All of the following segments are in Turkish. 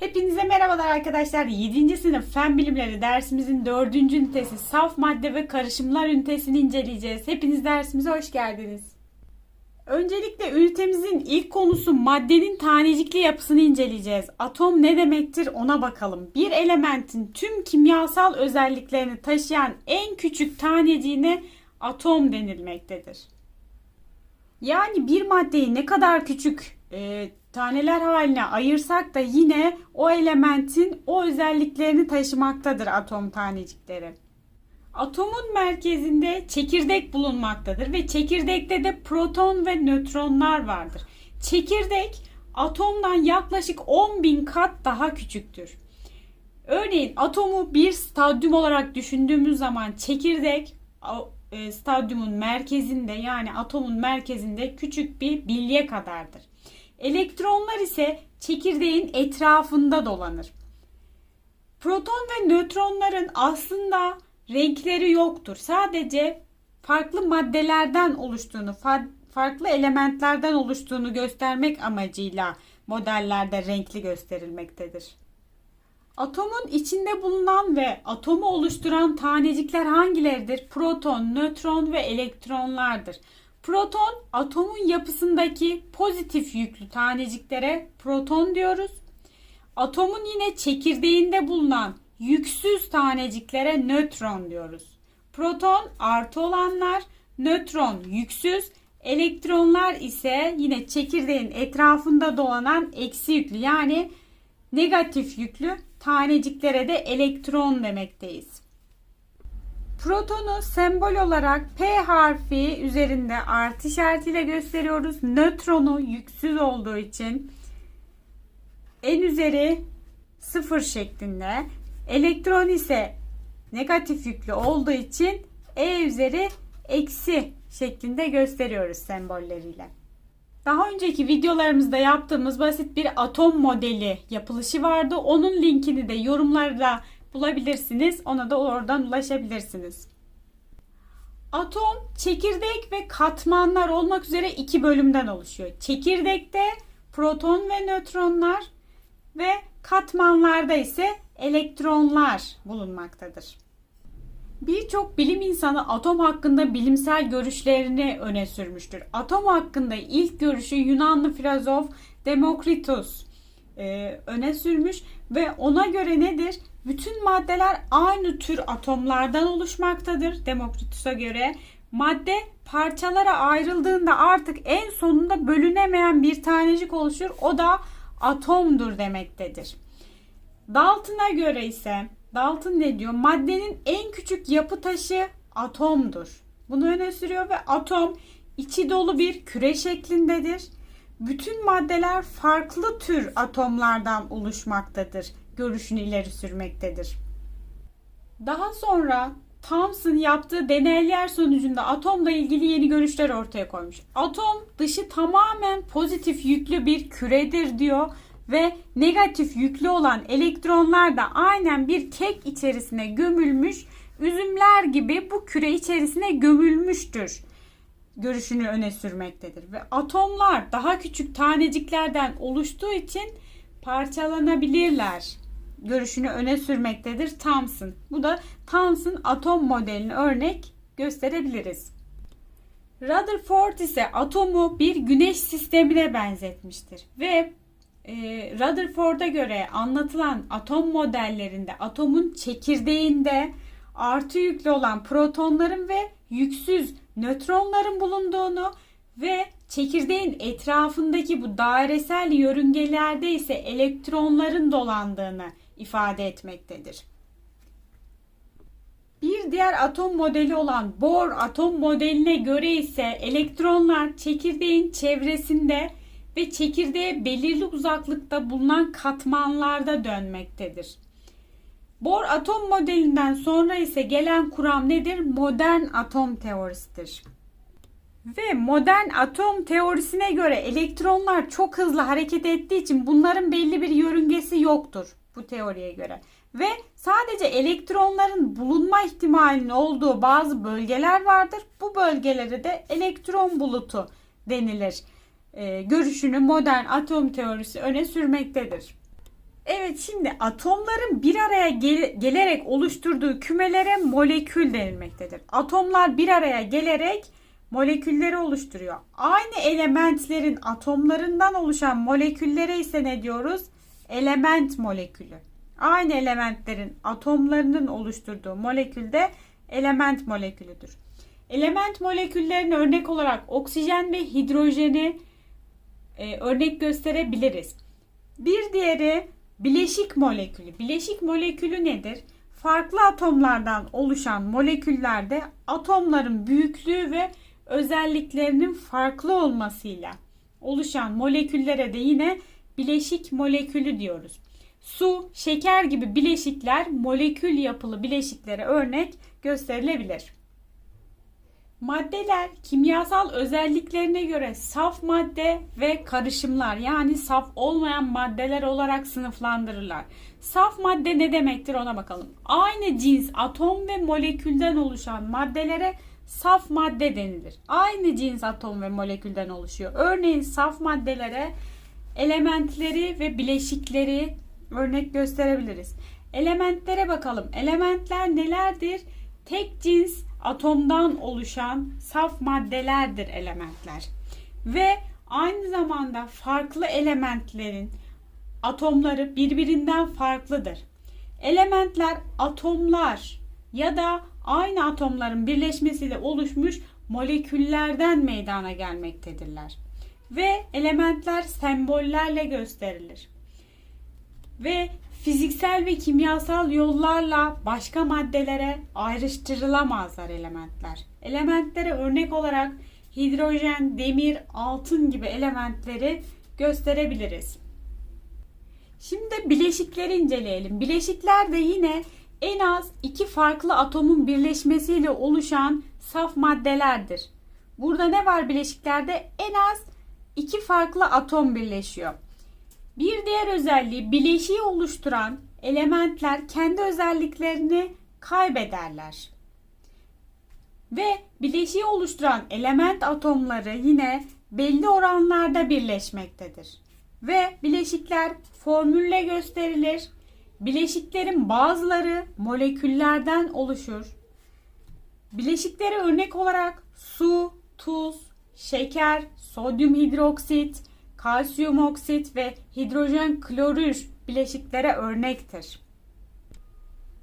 Hepinize merhabalar arkadaşlar. 7. sınıf Fen Bilimleri dersimizin 4. ünitesi saf madde ve karışımlar ünitesini inceleyeceğiz. Hepiniz dersimize hoş geldiniz. Öncelikle ünitemizin ilk konusu maddenin tanecikli yapısını inceleyeceğiz. Atom ne demektir ona bakalım. Bir elementin tüm kimyasal özelliklerini taşıyan en küçük taneciğine atom denilmektedir. Yani bir maddeyi ne kadar küçük e, taneler haline ayırsak da yine o elementin o özelliklerini taşımaktadır atom tanecikleri. Atomun merkezinde çekirdek bulunmaktadır ve çekirdekte de proton ve nötronlar vardır. Çekirdek atomdan yaklaşık 10.000 kat daha küçüktür. Örneğin atomu bir stadyum olarak düşündüğümüz zaman çekirdek e, stadyumun merkezinde yani atomun merkezinde küçük bir bilye kadardır. Elektronlar ise çekirdeğin etrafında dolanır. Proton ve nötronların aslında renkleri yoktur. Sadece farklı maddelerden oluştuğunu, fa- farklı elementlerden oluştuğunu göstermek amacıyla modellerde renkli gösterilmektedir. Atomun içinde bulunan ve atomu oluşturan tanecikler hangileridir? Proton, nötron ve elektronlardır. Proton atomun yapısındaki pozitif yüklü taneciklere proton diyoruz. Atomun yine çekirdeğinde bulunan yüksüz taneciklere nötron diyoruz. Proton artı olanlar, nötron yüksüz, elektronlar ise yine çekirdeğin etrafında dolanan eksi yüklü yani negatif yüklü taneciklere de elektron demekteyiz. Protonu sembol olarak P harfi üzerinde artı işaretiyle gösteriyoruz. Nötronu yüksüz olduğu için en üzeri sıfır şeklinde. Elektron ise negatif yüklü olduğu için E üzeri eksi şeklinde gösteriyoruz sembolleriyle. Daha önceki videolarımızda yaptığımız basit bir atom modeli yapılışı vardı. Onun linkini de yorumlarda bulabilirsiniz. Ona da oradan ulaşabilirsiniz. Atom çekirdek ve katmanlar olmak üzere iki bölümden oluşuyor. Çekirdekte proton ve nötronlar ve katmanlarda ise elektronlar bulunmaktadır. Birçok bilim insanı atom hakkında bilimsel görüşlerini öne sürmüştür. Atom hakkında ilk görüşü Yunanlı filozof Demokritos e, öne sürmüş ve ona göre nedir? Bütün maddeler aynı tür atomlardan oluşmaktadır Demokritos'a göre. Madde parçalara ayrıldığında artık en sonunda bölünemeyen bir tanecik oluşur. O da atomdur demektedir. Dalton'a göre ise Dalton ne diyor? Maddenin en küçük yapı taşı atomdur. Bunu öne sürüyor ve atom içi dolu bir küre şeklindedir. Bütün maddeler farklı tür atomlardan oluşmaktadır. Görüşünü ileri sürmektedir. Daha sonra Thomson yaptığı deneyler sonucunda atomla ilgili yeni görüşler ortaya koymuş. Atom dışı tamamen pozitif yüklü bir küredir diyor ve negatif yüklü olan elektronlar da aynen bir kek içerisine gömülmüş üzümler gibi bu küre içerisine gömülmüştür görüşünü öne sürmektedir. Ve atomlar daha küçük taneciklerden oluştuğu için parçalanabilirler görüşünü öne sürmektedir Thomson. Bu da Thomson atom modelini örnek gösterebiliriz. Rutherford ise atomu bir güneş sistemine benzetmiştir ve e, Rutherford'a göre anlatılan atom modellerinde atomun çekirdeğinde artı yüklü olan protonların ve yüksüz nötronların bulunduğunu ve çekirdeğin etrafındaki bu dairesel yörüngelerde ise elektronların dolandığını ifade etmektedir. Bir diğer atom modeli olan Bohr atom modeline göre ise elektronlar çekirdeğin çevresinde ve çekirdeğe belirli uzaklıkta bulunan katmanlarda dönmektedir. Bohr atom modelinden sonra ise gelen kuram nedir? Modern atom teorisidir. Ve modern atom teorisine göre elektronlar çok hızlı hareket ettiği için bunların belli bir yörüngesi yoktur bu teoriye göre. Ve sadece elektronların bulunma ihtimalinin olduğu bazı bölgeler vardır. Bu bölgelere de elektron bulutu denilir. Ee, görüşünü modern atom teorisi öne sürmektedir. Evet şimdi atomların bir araya gel- gelerek oluşturduğu kümelere molekül denilmektedir. Atomlar bir araya gelerek molekülleri oluşturuyor. Aynı elementlerin atomlarından oluşan moleküllere ise ne diyoruz? Element molekülü. Aynı elementlerin atomlarının oluşturduğu molekül de element molekülüdür. Element moleküllerine örnek olarak oksijen ve hidrojeni e, örnek gösterebiliriz. Bir diğeri bileşik molekülü. Bileşik molekülü nedir? Farklı atomlardan oluşan moleküllerde atomların büyüklüğü ve özelliklerinin farklı olmasıyla oluşan moleküllere de yine bileşik molekülü diyoruz. Su, şeker gibi bileşikler molekül yapılı bileşiklere örnek gösterilebilir. Maddeler kimyasal özelliklerine göre saf madde ve karışımlar yani saf olmayan maddeler olarak sınıflandırırlar. Saf madde ne demektir ona bakalım. Aynı cins atom ve molekülden oluşan maddelere saf madde denilir. Aynı cins atom ve molekülden oluşuyor. Örneğin saf maddelere elementleri ve bileşikleri örnek gösterebiliriz. Elementlere bakalım. Elementler nelerdir? Tek cins atomdan oluşan saf maddelerdir elementler. Ve aynı zamanda farklı elementlerin atomları birbirinden farklıdır. Elementler atomlar ya da aynı atomların birleşmesiyle oluşmuş moleküllerden meydana gelmektedirler. Ve elementler sembollerle gösterilir. Ve fiziksel ve kimyasal yollarla başka maddelere ayrıştırılamazlar elementler. Elementlere örnek olarak hidrojen, demir, altın gibi elementleri gösterebiliriz. Şimdi bileşikleri inceleyelim. Bileşikler de yine en az iki farklı atomun birleşmesiyle oluşan saf maddelerdir. Burada ne var bileşiklerde? En az iki farklı atom birleşiyor. Bir diğer özelliği bileşiği oluşturan elementler kendi özelliklerini kaybederler. Ve bileşiği oluşturan element atomları yine belli oranlarda birleşmektedir. Ve bileşikler formülle gösterilir. Bileşiklerin bazıları moleküllerden oluşur. Bileşiklere örnek olarak su, tuz, şeker, sodyum hidroksit, kalsiyum oksit ve hidrojen klorür bileşiklere örnektir.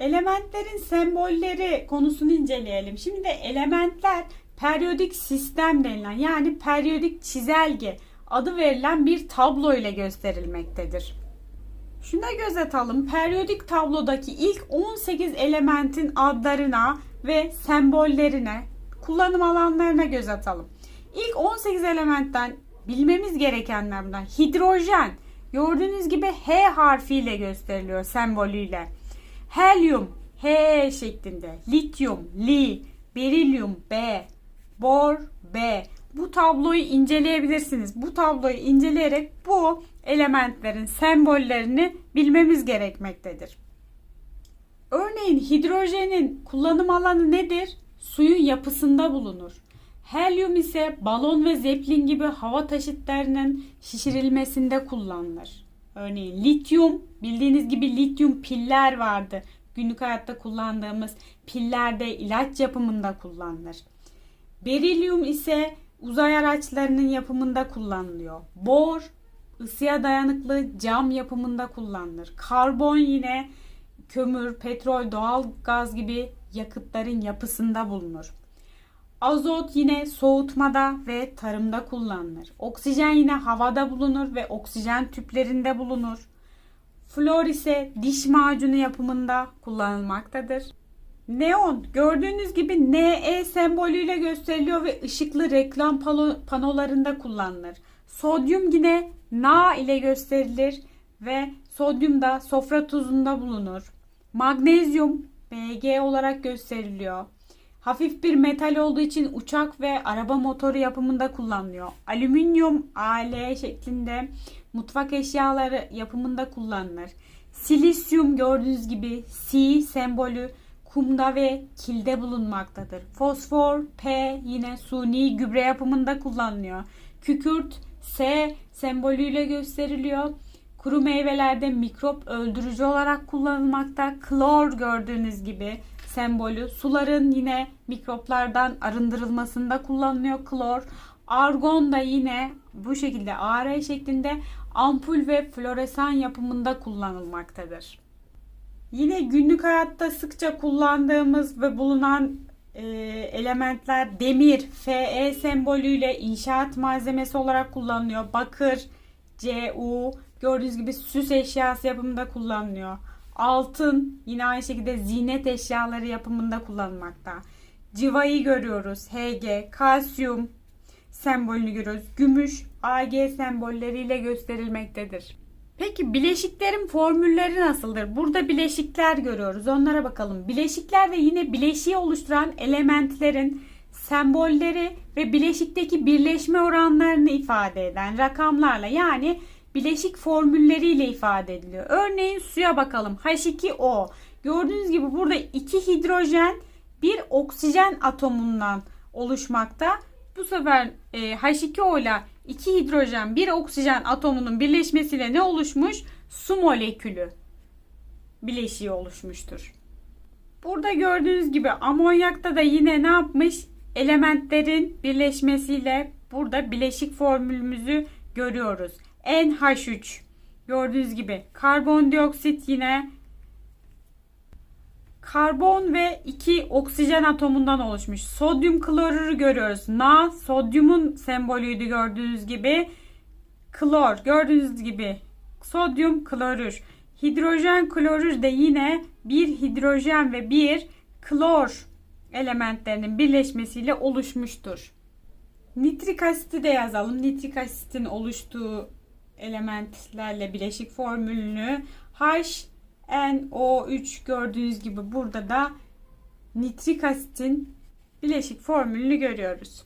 Elementlerin sembolleri konusunu inceleyelim. Şimdi elementler periyodik sistem denilen yani periyodik çizelge adı verilen bir tablo ile gösterilmektedir. Şuna göz atalım. Periyodik tablodaki ilk 18 elementin adlarına ve sembollerine, kullanım alanlarına göz atalım. İlk 18 elementten bilmemiz gerekenler bunlar. Hidrojen gördüğünüz gibi H harfiyle gösteriliyor sembolüyle. Helyum H şeklinde. Lityum Li, berilyum B, bor B. Bu tabloyu inceleyebilirsiniz. Bu tabloyu inceleyerek bu elementlerin sembollerini bilmemiz gerekmektedir. Örneğin hidrojenin kullanım alanı nedir? Suyun yapısında bulunur. Helyum ise balon ve zeplin gibi hava taşıtlarının şişirilmesinde kullanılır. Örneğin lityum, bildiğiniz gibi lityum piller vardı. Günlük hayatta kullandığımız pillerde ilaç yapımında kullanılır. Berilyum ise uzay araçlarının yapımında kullanılıyor. Bor, ısıya dayanıklı cam yapımında kullanılır. Karbon yine kömür, petrol, doğal gaz gibi yakıtların yapısında bulunur. Azot yine soğutmada ve tarımda kullanılır. Oksijen yine havada bulunur ve oksijen tüplerinde bulunur. Flor ise diş macunu yapımında kullanılmaktadır. Neon gördüğünüz gibi Ne sembolüyle gösteriliyor ve ışıklı reklam panolarında kullanılır. Sodyum yine Na ile gösterilir ve sodyum da sofra tuzunda bulunur. Magnezyum Bg olarak gösteriliyor. Hafif bir metal olduğu için uçak ve araba motoru yapımında kullanılıyor. Alüminyum AL şeklinde mutfak eşyaları yapımında kullanılır. Silisyum gördüğünüz gibi C sembolü kumda ve kilde bulunmaktadır. Fosfor P yine suni gübre yapımında kullanılıyor. Kükürt S sembolüyle gösteriliyor. Kuru meyvelerde mikrop öldürücü olarak kullanılmakta. Klor gördüğünüz gibi sembolü. Suların yine mikroplardan arındırılmasında kullanılıyor klor. Argon da yine bu şekilde AR şeklinde ampul ve floresan yapımında kullanılmaktadır. Yine günlük hayatta sıkça kullandığımız ve bulunan e, elementler demir, Fe sembolüyle inşaat malzemesi olarak kullanılıyor. Bakır, Cu, gördüğünüz gibi süs eşyası yapımında kullanılıyor. Altın yine aynı şekilde zinet eşyaları yapımında kullanılmakta. Civayı görüyoruz. Hg, kalsiyum sembolünü görüyoruz. Gümüş, Ag sembolleriyle gösterilmektedir. Peki bileşiklerin formülleri nasıldır? Burada bileşikler görüyoruz. Onlara bakalım. Bileşikler de yine bileşiği oluşturan elementlerin sembolleri ve bileşikteki birleşme oranlarını ifade eden rakamlarla yani bileşik formülleriyle ifade ediliyor. Örneğin suya bakalım. H2O. Gördüğünüz gibi burada iki hidrojen bir oksijen atomundan oluşmakta. Bu sefer e, H2O ile iki hidrojen bir oksijen atomunun birleşmesiyle ne oluşmuş? Su molekülü bileşiği oluşmuştur. Burada gördüğünüz gibi amonyakta da yine ne yapmış? Elementlerin birleşmesiyle burada bileşik formülümüzü görüyoruz. NH3 gördüğünüz gibi karbondioksit yine karbon ve iki oksijen atomundan oluşmuş. Sodyum klorürü görüyoruz. Na sodyumun sembolüydü gördüğünüz gibi. Klor gördüğünüz gibi sodyum klorür. Hidrojen klorür de yine bir hidrojen ve bir klor elementlerinin birleşmesiyle oluşmuştur. Nitrik asiti de yazalım. Nitrik asitin oluştuğu elementlerle bileşik formülünü HNO3 gördüğünüz gibi burada da nitrik asitin bileşik formülünü görüyoruz.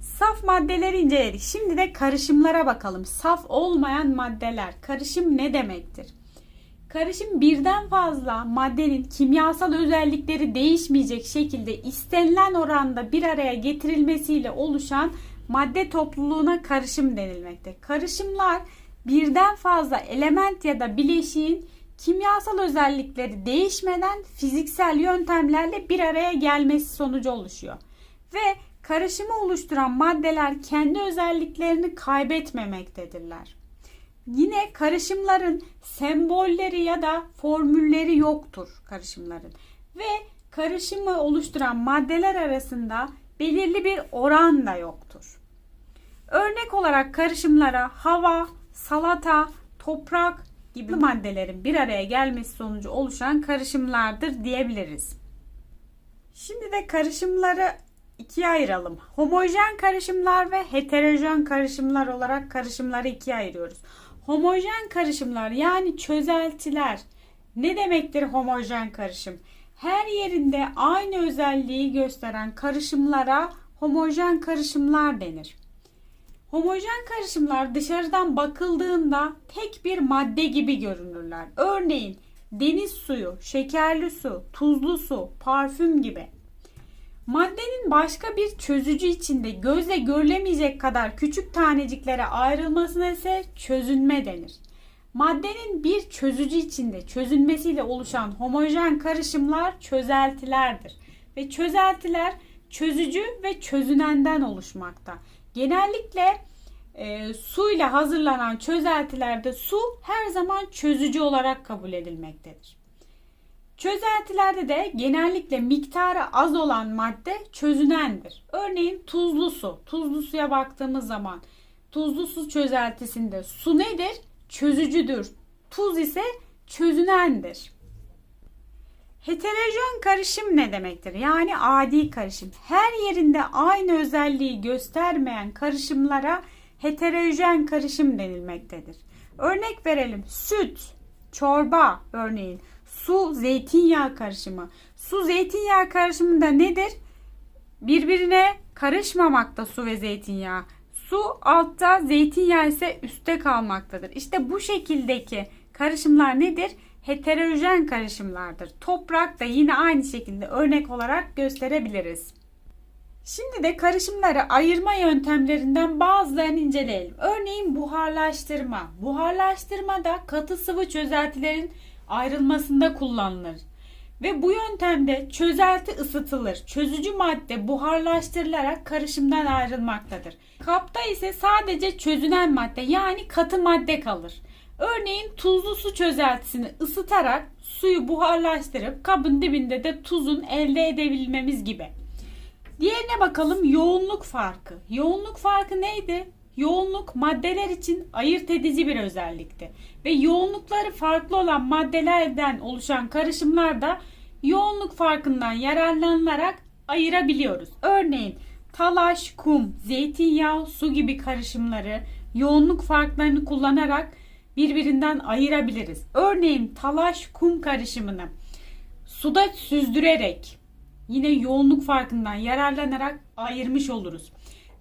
Saf maddeleri inceledik. Şimdi de karışımlara bakalım. Saf olmayan maddeler. Karışım ne demektir? Karışım birden fazla maddenin kimyasal özellikleri değişmeyecek şekilde istenilen oranda bir araya getirilmesiyle oluşan madde topluluğuna karışım denilmekte. Karışımlar birden fazla element ya da bileşiğin kimyasal özellikleri değişmeden fiziksel yöntemlerle bir araya gelmesi sonucu oluşuyor. Ve karışımı oluşturan maddeler kendi özelliklerini kaybetmemektedirler. Yine karışımların sembolleri ya da formülleri yoktur karışımların. Ve karışımı oluşturan maddeler arasında belirli bir oran da yoktur. Örnek olarak karışımlara hava, salata, toprak gibi maddelerin bir araya gelmesi sonucu oluşan karışımlardır diyebiliriz. Şimdi de karışımları ikiye ayıralım. Homojen karışımlar ve heterojen karışımlar olarak karışımları ikiye ayırıyoruz. Homojen karışımlar yani çözeltiler. Ne demektir homojen karışım? Her yerinde aynı özelliği gösteren karışımlara homojen karışımlar denir. Homojen karışımlar dışarıdan bakıldığında tek bir madde gibi görünürler. Örneğin deniz suyu, şekerli su, tuzlu su, parfüm gibi. Maddenin başka bir çözücü içinde gözle görülemeyecek kadar küçük taneciklere ayrılmasına ise çözünme denir. Maddenin bir çözücü içinde çözünmesiyle oluşan homojen karışımlar çözeltilerdir. Ve çözeltiler çözücü ve çözünenden oluşmakta. Genellikle e, su ile hazırlanan çözeltilerde su her zaman çözücü olarak kabul edilmektedir. Çözeltilerde de genellikle miktarı az olan madde çözünendir. Örneğin tuzlu su. Tuzlu suya baktığımız zaman tuzlu su çözeltisinde su nedir? Çözücüdür. Tuz ise çözünendir. Heterojen karışım ne demektir? Yani adi karışım. Her yerinde aynı özelliği göstermeyen karışımlara heterojen karışım denilmektedir. Örnek verelim. Süt, çorba örneğin. Su, zeytinyağı karışımı. Su, zeytinyağı karışımında nedir? Birbirine karışmamakta su ve zeytinyağı. Su altta, zeytinyağı ise üstte kalmaktadır. İşte bu şekildeki karışımlar nedir? Heterojen karışımlardır. Toprak da yine aynı şekilde örnek olarak gösterebiliriz. Şimdi de karışımları ayırma yöntemlerinden bazılarını inceleyelim. Örneğin buharlaştırma. Buharlaştırma da katı sıvı çözeltilerin ayrılmasında kullanılır. Ve bu yöntemde çözelti ısıtılır. Çözücü madde buharlaştırılarak karışımdan ayrılmaktadır. Kapta ise sadece çözünen madde yani katı madde kalır. Örneğin tuzlu su çözeltisini ısıtarak suyu buharlaştırıp kabın dibinde de tuzun elde edebilmemiz gibi. Diğerine bakalım yoğunluk farkı. Yoğunluk farkı neydi? Yoğunluk maddeler için ayırt edici bir özellikti. Ve yoğunlukları farklı olan maddelerden oluşan karışımlarda yoğunluk farkından yararlanılarak ayırabiliyoruz. Örneğin talaş, kum, zeytinyağı, su gibi karışımları yoğunluk farklarını kullanarak birbirinden ayırabiliriz. Örneğin talaş, kum karışımını suda süzdürerek yine yoğunluk farkından yararlanarak ayırmış oluruz.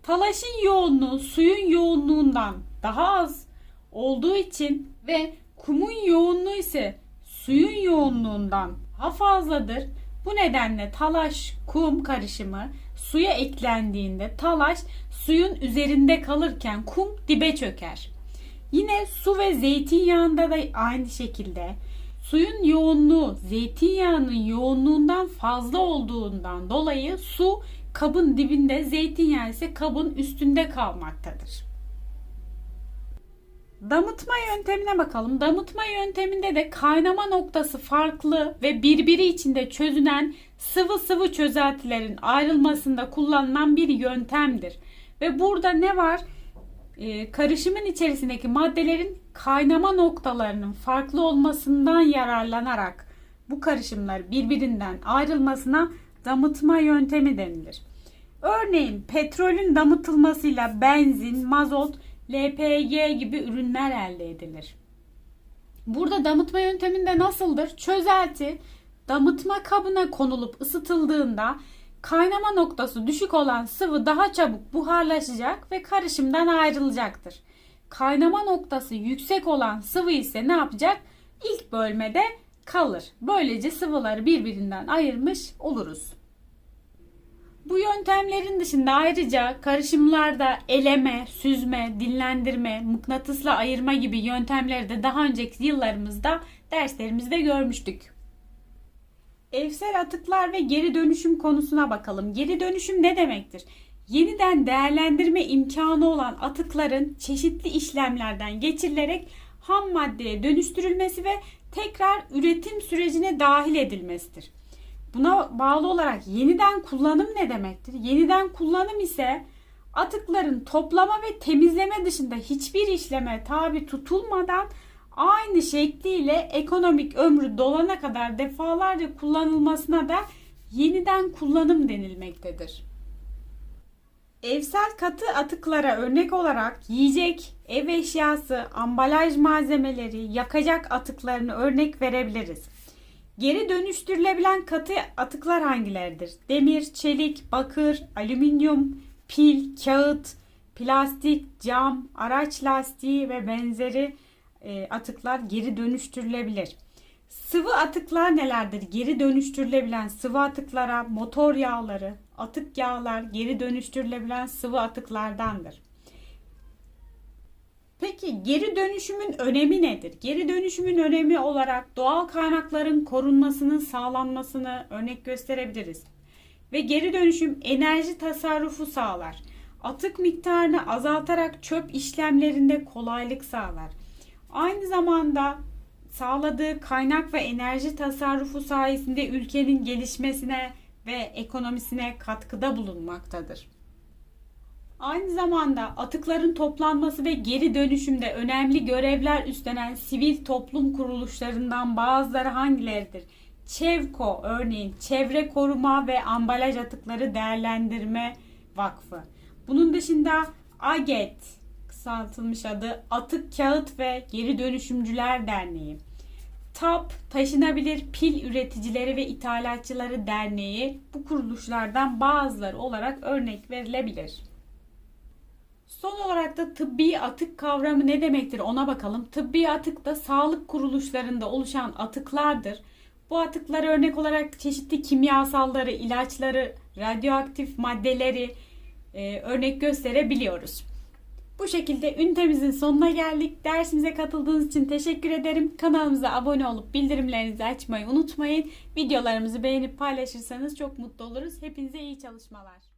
Talaşın yoğunluğu suyun yoğunluğundan daha az olduğu için ve kumun yoğunluğu ise suyun yoğunluğundan daha fazladır. Bu nedenle talaş kum karışımı suya eklendiğinde talaş suyun üzerinde kalırken kum dibe çöker. Yine su ve zeytinyağında da aynı şekilde suyun yoğunluğu zeytinyağının yoğunluğundan fazla olduğundan dolayı su kabın dibinde zeytinyağı ise kabın üstünde kalmaktadır. Damıtma yöntemine bakalım. Damıtma yönteminde de kaynama noktası farklı ve birbiri içinde çözünen sıvı sıvı çözeltilerin ayrılmasında kullanılan bir yöntemdir. Ve burada ne var? Ee, karışımın içerisindeki maddelerin kaynama noktalarının farklı olmasından yararlanarak bu karışımlar birbirinden ayrılmasına damıtma yöntemi denilir. Örneğin petrolün damıtılmasıyla benzin, mazot, LPG gibi ürünler elde edilir. Burada damıtma yönteminde nasıldır? Çözelti damıtma kabına konulup ısıtıldığında kaynama noktası düşük olan sıvı daha çabuk buharlaşacak ve karışımdan ayrılacaktır. Kaynama noktası yüksek olan sıvı ise ne yapacak? İlk bölmede kalır. Böylece sıvıları birbirinden ayırmış oluruz. Bu yöntemlerin dışında ayrıca karışımlarda eleme, süzme, dinlendirme, mıknatısla ayırma gibi yöntemleri de daha önceki yıllarımızda derslerimizde görmüştük. Evsel atıklar ve geri dönüşüm konusuna bakalım. Geri dönüşüm ne demektir? Yeniden değerlendirme imkanı olan atıkların çeşitli işlemlerden geçirilerek ham maddeye dönüştürülmesi ve tekrar üretim sürecine dahil edilmesidir. Buna bağlı olarak yeniden kullanım ne demektir? Yeniden kullanım ise atıkların toplama ve temizleme dışında hiçbir işleme tabi tutulmadan aynı şekliyle ekonomik ömrü dolana kadar defalarca kullanılmasına da yeniden kullanım denilmektedir. Evsel katı atıklara örnek olarak yiyecek, ev eşyası, ambalaj malzemeleri, yakacak atıklarını örnek verebiliriz. Geri dönüştürülebilen katı atıklar hangileridir? Demir, çelik, bakır, alüminyum, pil, kağıt, plastik, cam, araç lastiği ve benzeri e, atıklar geri dönüştürülebilir. Sıvı atıklar nelerdir? Geri dönüştürülebilen sıvı atıklara motor yağları, atık yağlar geri dönüştürülebilen sıvı atıklardandır. Peki geri dönüşümün önemi nedir? Geri dönüşümün önemi olarak doğal kaynakların korunmasının sağlanmasını örnek gösterebiliriz. Ve geri dönüşüm enerji tasarrufu sağlar. Atık miktarını azaltarak çöp işlemlerinde kolaylık sağlar. Aynı zamanda sağladığı kaynak ve enerji tasarrufu sayesinde ülkenin gelişmesine ve ekonomisine katkıda bulunmaktadır. Aynı zamanda atıkların toplanması ve geri dönüşümde önemli görevler üstlenen sivil toplum kuruluşlarından bazıları hangileridir? Çevko örneğin Çevre Koruma ve Ambalaj Atıkları Değerlendirme Vakfı. Bunun dışında AGET kısaltılmış adı Atık Kağıt ve Geri Dönüşümcüler Derneği. TAP Taşınabilir Pil Üreticileri ve İthalatçıları Derneği bu kuruluşlardan bazıları olarak örnek verilebilir. Son olarak da tıbbi atık kavramı ne demektir ona bakalım. Tıbbi atık da sağlık kuruluşlarında oluşan atıklardır. Bu atıkları örnek olarak çeşitli kimyasalları, ilaçları, radyoaktif maddeleri e, örnek gösterebiliyoruz. Bu şekilde ünitemizin sonuna geldik. Dersimize katıldığınız için teşekkür ederim. Kanalımıza abone olup bildirimlerinizi açmayı unutmayın. Videolarımızı beğenip paylaşırsanız çok mutlu oluruz. Hepinize iyi çalışmalar.